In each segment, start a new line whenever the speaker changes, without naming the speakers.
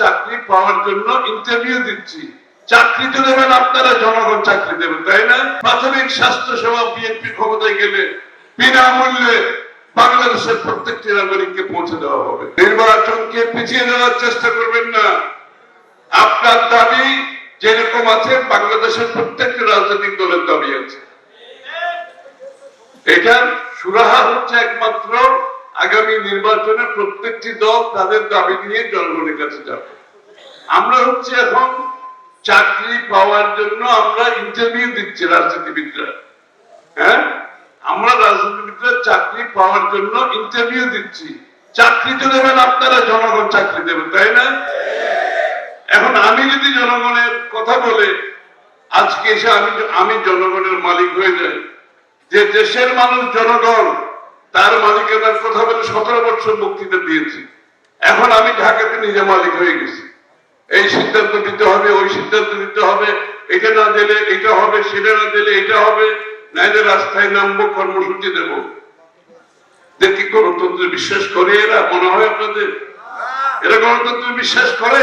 চাকরি পাওয়ার জন্য ইন্টারভিউ দিচ্ছি। চাকরি তো দেবেন, আপনারা জনগণ চাকরি দেবেন, তাই না? প্রাথমিক স্বাস্থ্য সেবা বিএনপি ক্ষমতায় গেলে বিনামূল্যে বাংলাদেশের প্রত্যেকটি নাগরিককে পৌঁছে দেওয়া হবে। নির্বাচনকে পিছিয়ে দেওয়ার চেষ্টা করবেন না। আপনার দাবি যেরকম আছে, বাংলাদেশের প্রত্যেকটি রাজনৈতিক দলের দাবি আছে। এটা সুরাহা হচ্ছে একমাত্র আগামী নির্বাচনে প্রত্যেকটি দল তাদের দাবি নিয়ে জনগণের কাছে যাবে। আমরা হচ্ছে এখন চাকরি পাওয়ার জন্য আমরা ইন্টারভিউ দিচ্ছি রাজনীতিবিদরা। হ্যাঁ? আমরা রাজনীতিবিদরা চাকরি পাওয়ার জন্য ইন্টারভিউ দিচ্ছি। চাকরি তো দেবেন, আপনারা জনগণ চাকরি দেবেন, তাই না? এখন আমি যদি জনগণের কথা বলে, আজকে এসে আমি আমি জনগণের মালিক হয়ে যাই। যে দেশের মানুষ জনগণ তার মালিকানার কথা বলে সতেরো বছর বক্তৃতা দিয়েছি। এখন আমি ঢাকাতে নিজে মালিক হয়ে গেছি। এই সিদ্ধান্ত দিতে হবে, ওই সিদ্ধান্ত দিতে হবে, এটা না দিলে এটা হবে, সেটা না দিলে এটা হবে, নাইলে রাস্তায় নামবো, কর্মসূচি দেবো। কি গণতন্ত্রে বিশ্বাস করে এরা, মনে হয় আপনাদের? এরা গণতন্ত্রে বিশ্বাস করে?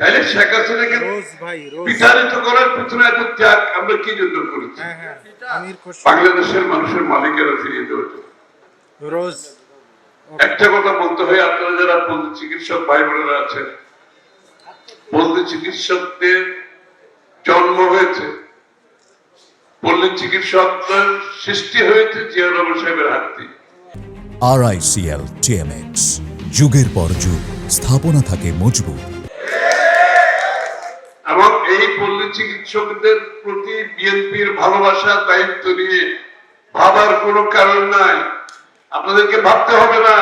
তাইলে শেখ হাসিনাকে
রোজ ভাই রোজ।
বিতাড়িত করার পিছনে এত ত্যাগ আমরা কি জন্য করেছি?
হ্যাঁ হ্যাঁ
বাংলাদেশের মানুষের মালিকেরা ফিরিয়ে জন্য।
রোজ।
একটা কথা বলতে হয় আপনারা যারা পল্লী চিকিৎসক ভাই বোনেরা আছেন পল্লী চিকিৎসকদের জন্ম হয়েছে। পল্লী চিকিৎসকদের সৃষ্টি হয়েছে জিয়া রহমান সাহেবের হাত দিয়ে।
আরআইসিএল টিএমএক্স যুগের পর যুগ স্থাপনা থাকে মজবুত।
এবং এই পল্লী চিকিৎসকদের প্রতি বিএনপির ভালোবাসা দায়িত্ব নিয়ে ভাবার কোনো কারণ নাই। আপনাদেরকে ভাবতে হবে না।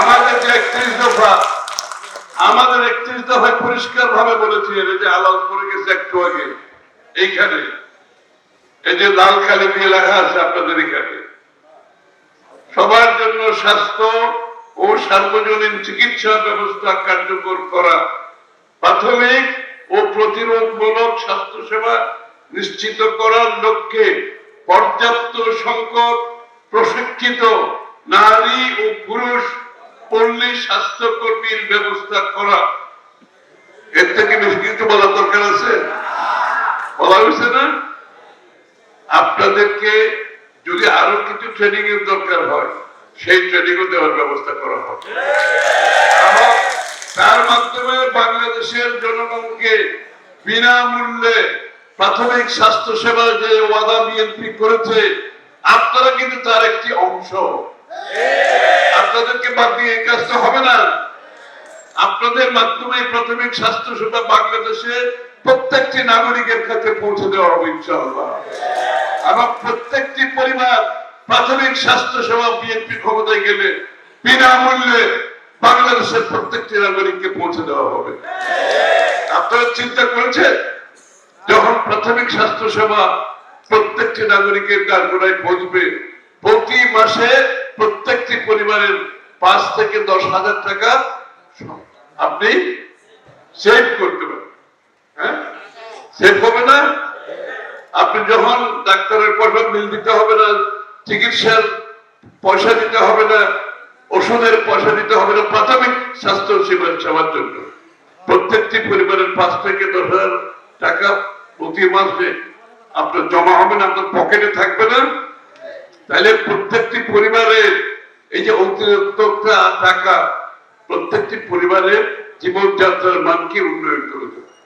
আমাদের যে একত্রিশ দফা, আমাদের একত্রিশ দফায় পরিষ্কার ভাবে বলেছি এর যে আলাল করে গেছে একটু আগে, এইখানে। এই যে লাল কালি দিয়ে লেখা আছে আপনাদের এখানে। সবার জন্য স্বাস্থ্য ও সার্বজনীন চিকিৎসা ব্যবস্থা কার্যকর করা প্রতিরোধমূলক স্বাস্থ্যসেবা নিশ্চিত করার লক্ষ্যে পর্যাপ্ত সংখ্যক প্রশিক্ষিত নারী ও পুরুষ পল্লী স্বাস্থ্যকর্মীর ব্যবস্থা করা। এর থেকে বেশি কিছু বলার দরকার আছে? বলা হয়েছে না? আপনাদেরকে যদি আরও কিছু ট্রেনিং এর দরকার হয় সেই ট্রেনিং দেওয়ার ব্যবস্থা করা হবে। তার মাধ্যমে বাংলাদেশের জনগণকে বিনামূল্যে প্রাথমিক স্বাস্থ্য সেবা যে ওয়াদা বিএনপি করেছে, আপনারা কিন্তু তার একটি অংশ। আপনাদেরকে বাদ দিয়ে এই কাজটা হবে না। আপনাদের মাধ্যমে প্রাথমিক স্বাস্থ্য সেবা বাংলাদেশে প্রত্যেকটি নাগরিকের কাছে পৌঁছে দেওয়া হবে, ইনশাআল্লাহ। প্রত্যেকটি পরিবার প্রাথমিক স্বাস্থ্য সেবা বিএনপি ক্ষমতায় গেলে বিনামূল্যে বাংলাদেশের প্রত্যেকটি নাগরিককে পৌঁছে দেওয়া হবে। আপনারা চিন্তা করেছেন? যখন প্রাথমিক স্বাস্থ্য সেবা প্রত্যেকটি নাগরিকের কারগড়ায় পৌঁছবে, প্রতি মাসে প্রত্যেকটি পরিবারের পাঁচ থেকে দশ হাজার টাকা আপনি সেভ করতে পারেন হ্যাঁ? সেভ হবে না? আপনি যখন ডাক্তারের পয়সা বিল দিতে হবে না, চিকিৎসার পয়সা দিতে হবে না, ওষুধের পয়সা দিতে হবে না, প্রাথমিক স্বাস্থ্য সেবার সেবার জন্য। প্রত্যেকটি পরিবারের পাঁচ থেকে দশ হাজার টাকা প্রতি মাসে আপনার জমা হবে না, আপনার পকেটে থাকবে না। তাহলে প্রত্যেকটি পরিবারের এই যে অতিরিক্ত টাকা, প্রত্যেকটি পরিবারের জীবনযাত্রার মানকে উন্নয়ন করে দেবে